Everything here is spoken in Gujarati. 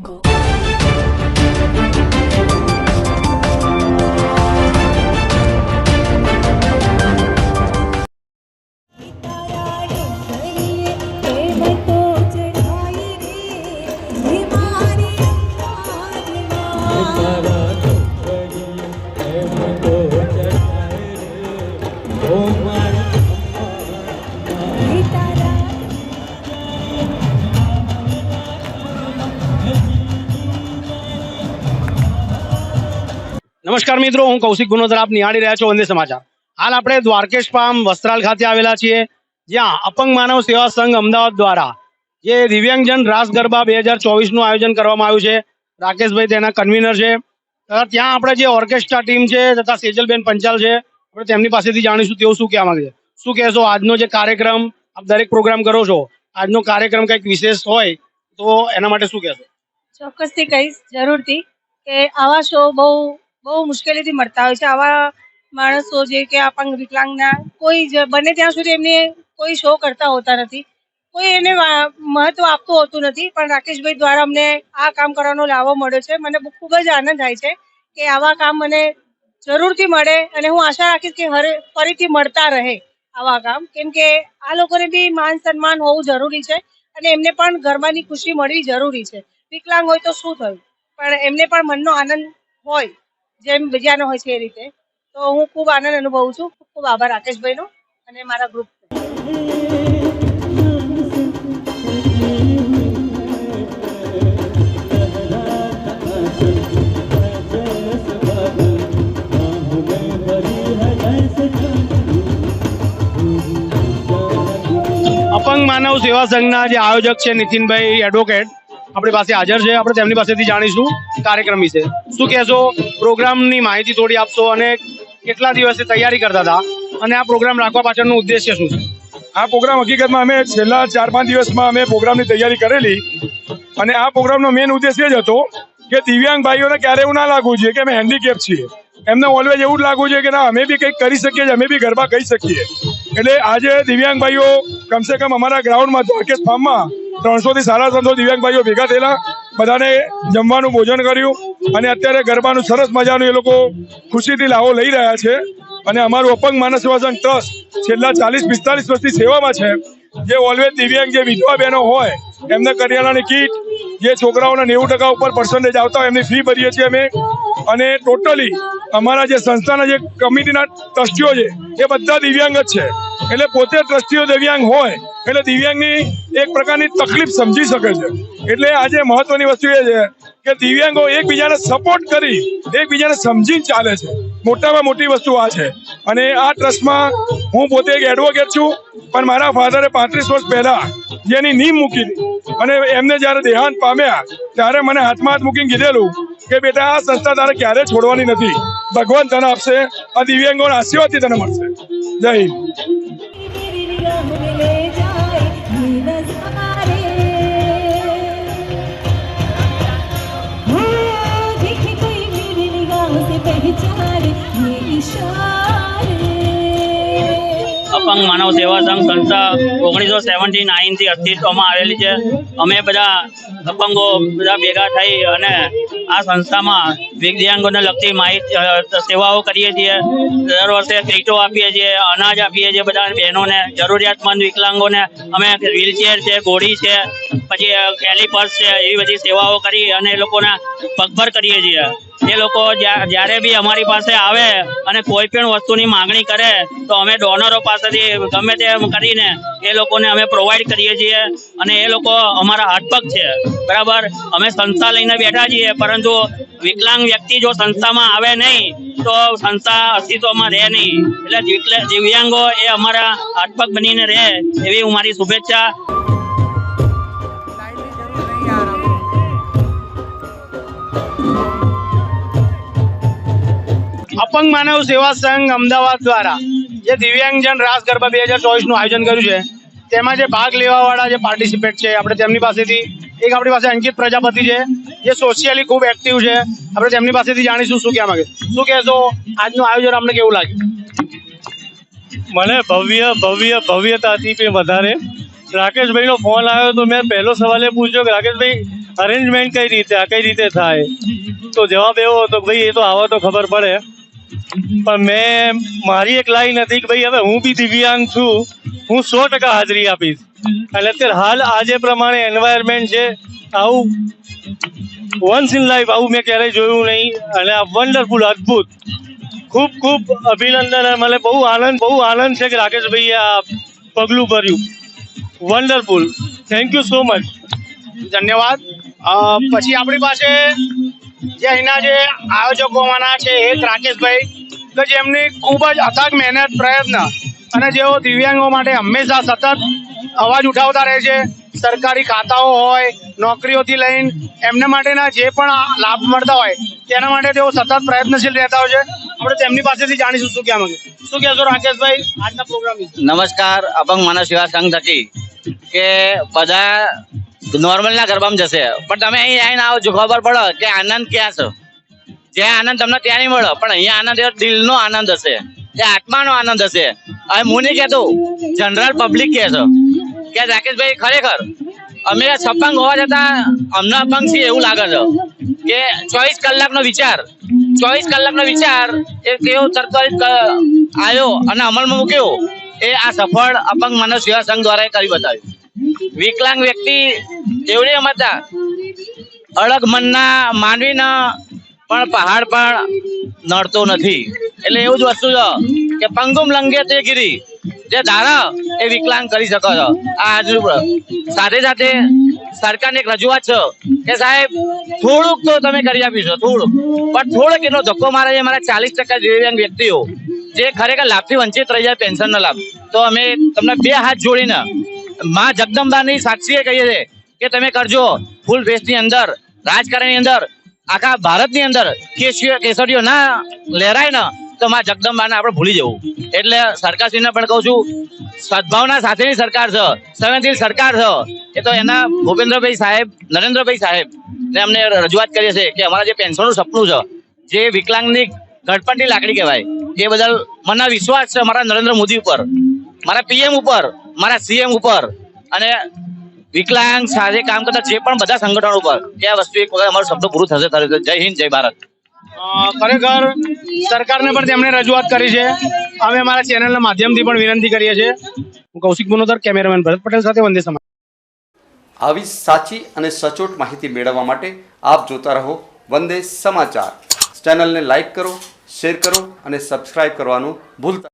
તારા નમસ્કાર મિત્રો, હું કૌશિક ગુનોદર આપ નિહાળી રહ્યા છો વંદે સમાચાર. હાલ આપણે દ્વારકેશ પામ વસ્ત્રાલ ખાતે આવેલા છીએ, જ્યાં અપંગ માનવ સેવા સંઘ અમદાવાદ દ્વારા જે દિવ્યાંગજન રાસ ગરબા બે હજાર ચોવીસનું આયોજન કરવામાં આવ્યું છે, રાકેશભાઈ તેના કન્વીનર છે. તથા ત્યાં આપણે જે ઓર્કેસ્ટ્રા ટીમ છે, તથા સેજલબેન પંચાલ છે, આપણે તેમની પાસેથી જાણીશું, તેઓ શું કહેવા માંગે છે. શું કહેશો, આજનો જે કાર્યક્રમ આપ દરેક પ્રોગ્રામ કરો છો, આજનો કાર્યક્રમ કંઈક વિશેષ હોય, તો એના માટે શું કહેશો? ચોક્કસથી કહીશ, જરૂરથી, કે આવા શો બહુ બહુ મુશ્કેલીથી મળતા હોય છે. આવા માણસો જે કે અપંગ વિકલાંગના, કોઈ જ, બને ત્યાં સુધી એમને કોઈ શો કરતા હોતા નથી. કોઈ એને મહત્વ આપતું હોતું નથી. પણ રાકેશભાઈ દ્વારા અમને આ કામ કરવાનો લાવો મળ્યો છે. મને ખૂબ જ આનંદ થાય છે કે આવા કામ મને જરૂરથી મળે અને હું આશા રાખીશ કે હરે, ફરીથી મળતા રહે આવા કામ. કેમ કે આ લોકોને બી માન સન્માન હોવું જરૂરી છે અને એમને પણ ગરબાની ખુશી મળવી જરૂરી છે. વિકલાંગ હોય તો શું થયું? પણ એમને પણ મનનો આનંદ હોય. જેમ બીજાનો હોય છે એ રીતે. તો હું ખૂબ આનંદ અનુભવું છું. ખૂબ ખૂબ આભાર રાકેશભાઈનો અને મારા ગ્રુપ અપંગ માનવ સેવા સંઘના જે આયોજક છે નીતિનભાઈ એડવોકેટ આપણી પાસે હાજર છે. આપણે તેમની પાસેથી જાણીશું કાર્યક્રમ વિશે. શું કહેશો? પ્રોગ્રામની માહિતી થોડી આપશો અને કેટલા દિવસથી તૈયારી કરતા હતા અને આ પ્રોગ્રામ રાખવા પાછળનો ઉદ્દેશ્ય શું છે? આ પ્રોગ્રામ હકીકતમાં અમે છેલ્લા ચાર પાંચ દિવસમાં અમે પ્રોગ્રામની તૈયારી કરેલી અને આ પ્રોગ્રામનો મેઇન ઉદ્દેશ્ય જ હતો કે દિવ્યાંગ ભાઈઓને ક્યારે એવું ના લાગવું જોઈએ કે અમે હેન્ડીકેપ છીએ. એમને ઓલવેજ એવું જ લાગવું જોઈએ કે ના, અમે બી કંઈક કરી શકીએ અમે બી ગરબા કહી શકીએ. એટલે આજે દિવ્યાંગ ભાઈઓ કમસે કમ અમારા ગ્રાઉન્ડમાં દ્વારકેશ ફાર્મમાં ત્રણસો થી સાડા ત્રણસો દિવ્યાંગ ભાઈઓ ભેગા થયેલા, બધાને જમવાનું ભોજન કર્યું. અને અત્યારે ગરબાનું સરસ મજાનું એ લોકો ખુશીથી લાવો લઈ રહ્યા છે. અને અમારું અપંગ માનસ સેવાસન ટ્રસ્ટ છેલ્લા ચાલીસ, પિસ્તાલીસ વર્ષથી સેવામાં છે. જે ઓલવેઝ દિવ્યાંગ, જે વિધવા બહેનો હોય, એમને કરિયાણાની કીટ, જે છોકરાઓના નેવું ટકા ઉપર પર્સન્ટેજ આવતા હોય, એમની ફી ભરીએ છીએ અમે. અને ટોટલી અમારા જે સંસ્થાના જે કમિટીના ટ્રસ્ટીઓ છે, એ બધા દિવ્યાંગ જ છે. એટલે પોતે ટ્રસ્ટીઓ દિવ્યાંગ હોય, એટલે દિવ્યાંગની એક પ્રકારની તકલીફ સમજી શકે છે. એટલે આજે મહત્વની વસ્તુ એ છે કે દિવ્યાંગો એકબીજાને સપોર્ટ કરી, એકબીજાને સમજીને ચાલે છે. મોટામાં મોટી વસ્તુ આ છે. અને આ ટ્રસ્ટમાં હું પોતે એક એડવોકેટ છું. પણ મારા ફાધરે પાંત્રીસ વર્ષ પહેલા જેની નીમ મૂકી અને એમને જ્યારે દેહાંત પામ્યા, ત્યારે મને હાથમાં હાથ મૂકીને કીધેલું કે, બેટા, આ સંસ્થા તારે ક્યારે છોડવાની નથી. ભગવાન તને આપશે, આ દિવ્યાંગોના આશીર્વાદથી તને મળશે. જય હિન્દ. અપંગ માનવ સેવા સંઘ સંસ્થા ઓગણીસો સેવન્ટી નાઇનથી અસ્તિત્વમાં આવેલી છે. અમે બધા અપંગો બધા ભેગા થઈ અને આ સંસ્થામાં દિવ્યાંગોને લગતી માહિતી સેવાઓ કરીએ છીએ. દર વર્ષે કીટો આપીએ છીએ, અનાજ આપીએ છીએ બધા બહેનોને, જરૂરિયાતમંદ વિકલાંગોને. અમે વ્હીલચેર છે, ઘોડી છે, પછી કેલિપર્સ છે, એવી બધી સેવાઓ કરી અને એ લોકોને પગભર કરીએ છીએ. એ લોકો જ્યા- જ્યારે બી અમારી પાસે આવે અને કોઈ પણ વસ્તુની માંગણી કરે, તો અમે ડોનરો પાસેથી ગમે તેમ કરીને એ લોકોને અમે પ્રોવાઈડ કરીએ છીએ અને એ લોકો અમારા હાથપગ છે. બરાબર? અમે સંસ્થા લઈને બેઠા છીએ, પરંતુ વિકલાંગ વ્યક્તિ જો સંસ્થામાં આવે નહીં, તો સંસ્થા અસ્તિત્વમાં રહે નહીં. એટલે દિવ્યાંગો એ અમારા હાથપગ બનીને રહે એવી હું મારી શુભેચ્છા અપંગ માનવ સેવા સંઘ અમદાવાદ દ્વારા, જે દિવ્યાંગજન રાસ ગરબા બે હજાર ચોવીસનું આયોજન કર્યું છે, તેમાં જે ભાગ લેવાવાળા જે પાર્ટિસિપેટ છે, આપણે તેમની પાસેથી, એક આપણી પાસે અંકિત પ્રજાપતિ છે, જે સોશિયલી ખૂબ એક્ટિવ છે, આપણે તેમની પાસેથી જાણીશું, શું કહેવા માંગે શું કહેશો? આજનું આયોજન આપણે કેવું લાગ્યું? મને ભવ્ય ભવ્ય, ભવ્યતાથી પણ વધારે. રાકેશભાઈનો ફોન આવ્યો તો મેં પહેલો સવાલ એ પૂછ્યો કે, રાકેશભાઈ અરેન્જમેન્ટ કઈ રીતે, આ કઈ રીતે થાય? તો જવાબ એવો હતો ભાઈ, એ તો આવો તો ખબર પડે. પણ મેં, મારી એક લાઈન હતી કે ભાઈ હવે હું બી દિવ્યાંગ છું, હું સો ટકા હાજરી આપીશ. અને અત્યારે હાલ આજે પ્રમાણે એન્વાયરમેન્ટ છે, આવું વન્સ ઇન લાઈફ આવું મેં ક્યારેય જોયું નહીં. અને આ વન્ડરફુલ અદ્ભુત. ખૂબ ખૂબ અભિનંદન મને બહુ આનંદ બહુ આનંદ છે કે રાકેશભાઈએ આ પગલું ભર્યું. Wonderful thank you so much ધન્યવાદ. પછી આપણી પાસે જે અહીંના જે આયોજકોમાંના છે એક રાકેશભાઈ. કે જેમની ખૂબ જ અથાગ મહેનત, પ્રયત્ન અને જેઓ દિવ્યાંગો માટે હંમેશા સતત અવાજ ઉઠાવતા રહે છે, સરકારી ખાતાઓ હોય, નોકરીઓથી લઈને એમને માટેના જે પણ લાભ મળતા હોય, તેના માટે તેઓ સતત પ્રયત્નશીલ રહેતા હોય છે. આપણે તેમની પાસેથી જાણીશું શું કહેવા માંગે શું કહેશો રાકેશભાઈ? આજના પ્રોગ્રામ નમસ્કાર અપંગ માનવ સેવા સંઘ થકી કે બધા નોર્મલના ગરબામાં જશે. પણ તમે અહીં આવીને આવો જો ખબર પડો કે આનંદ ક્યાં છે? જ્યાં આનંદ તમને ત્યાં નહીં મળે, પણ અહીંયા આનંદ એ દિલનો આનંદ હશે, એ આત્માનો આનંદ હશે. હવે હું નહીં કહેતો જનરલ પબ્લિક કહે છે. કે રાકેશભાઈ, ખરેખર, અમે સપંગ હોવા છતાં અમને અપંગ છીએ એવું લાગે છે. કે ચોવીસ કલાકનો વિચાર, ચોવીસ કલાકનો વિચાર એ કેવો તરત આવ્યો અને અમલમાં મૂક્યો, એ આ સફળ અપંગ માનવ સેવા સંઘ દ્વારા કરી બતાવ્યું. વિકલાંગ વ્યક્તિ એવડી હતા અળગ મનના માનવીના પણ પહાડ પણ નડતો નથી. એટલે એવું જ વસ્તુ છે કે પંગુમ લંગે તે ગીરી. જે ધારા એ વિકલાંગ કરી શકો છો. આ સાથે સાથે સરકારને એક રજૂઆત છે કે સાહેબ, થોડુંક તો તમે કરી આપીશો થોડુંક. પણ થોડોક એનો ધક્કો મારે છે, મારા ચાલીસ ટકા દિવ્યાંગ વ્યક્તિઓ જે ખરેખર લાભથી વંચિત રહી જાય પેન્શનનો લાભ. તો અમે તમને બે હાથ જોડીને માં જગદંબાની સાક્ષીએ કહીએ છીએ કે તમે કરજો. ફૂલ ફેસની અંદર, રાજકારણની અંદર આખા ભારતની અંદર કેસરીઓ કેસરીઓ ના લહેરાય ને, તો માં જગદંબાને આપણે ભૂલી જવું. એટલે સરકારશ્રીને પણ કહું છું, સદભાવના સાથેની સરકાર છે, સંવેદનશીલ સરકાર છે. એ તો એના ભૂપેન્દ્રભાઈ સાહેબ, નરેન્દ્રભાઈ સાહેબ ને અમને રજૂઆત કરીએ છીએ કે અમારા જે પેન્શનનું સપનું છે, જે વિકલાંગની ઘડપણની લાકડી કહેવાય, એ બદલ મને વિશ્વાસ છે મારા નરેન્દ્ર મોદી ઉપર, મારા પીએમ ઉપર, મારા સીએમ ઉપર. અને વિકલાંગ સાથે કામ કરતા જે પણ બધા સંગઠનો ઉપર કે આ વસ્તુ એક વખત અમારો શબ્દ પૂરું થશે. થશે જય હિન્દ જય ભારત. ખરેખર સરકારને પણ તેમણે રજૂઆત કરી છે. અમે અમારા ચેનલના માધ્યમથી પણ વિનંતી કરીએ છીએ. હું કૌશિક ગુનોદર કેમેરામેન ભરત પટેલ સાથે વંદે સમાજ આવી સાચી અને સચોટ માહિતી મેળવવા માટે આપ જોતા રહો વંદે સમાચાર. ચેનલને લાઈક કરો શેર કરો અને સબસ્ક્રાઇબ કરવાનું ભૂલતા